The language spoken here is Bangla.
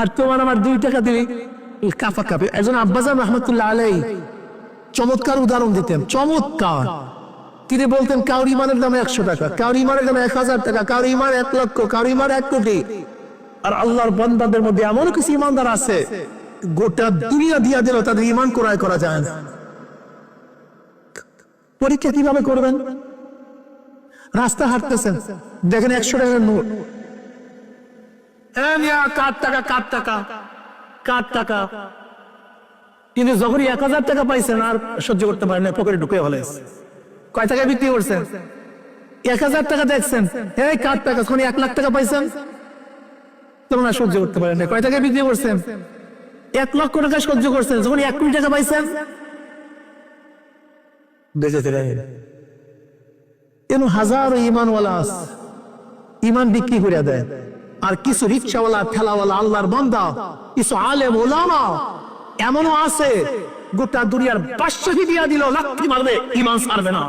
আর তোমার আমার দুই টাকা দিলে কাপা। কাপে একজন আব্বাজান রহমতুল্লাহ আলাই চমৎকার উদাহরণ দিতেন, চমৎকার। তিনি বলতেন, কাউরি ইমানের দাম একশো টাকা, কাউরি ইমানের দাম এক হাজার টাকা, কাউরি ইমান এক লক্ষ, কাউরি ইমান এক কোটি। আর আল্লাহর বন্দাদের মধ্যে এমন কিছু ইমানদার আছে, গোটা দুনিয়া দিয়া দিল তাদের ইমান ক্রয় করা যায় না। পরীক্ষা কীভাবে করবেন? রাস্তা হাঁটতেছেন, দেখেন একশো টাকার নোট। কিন্তু যখনই এক হাজার টাকা পাইছেন, আর সহ্য করতে পারেন পকেটে ঢুকে হলে কয় টাকা বিক্রি করছেন? এক হাজার টাকা দেখছেন। এই কার টাকা? যখন এক লাখ টাকা পাইছেন, তখন আর সহ্য করতে পারেন কয় টাকা বিক্রি করছেন? এক লক্ষ টাকা সহ্য করছেন। যখন এক কোটি টাকা পাইছেন, বেঁচে ফেলেন কেন হাজারো ইমানওয়ালা আছে। ইমান বিক্রি করে দেয়। আর কিছু রিক্সাওয়ালা, ঠেলাওয়ালা, আল্লাহর বন্দা, কিছু আলেম ওলামা এমনও আছে, গোটা দুনিয়ার বাদশাহী দিয়া দিল লাথি মারবে ইমান ছাড়বে না।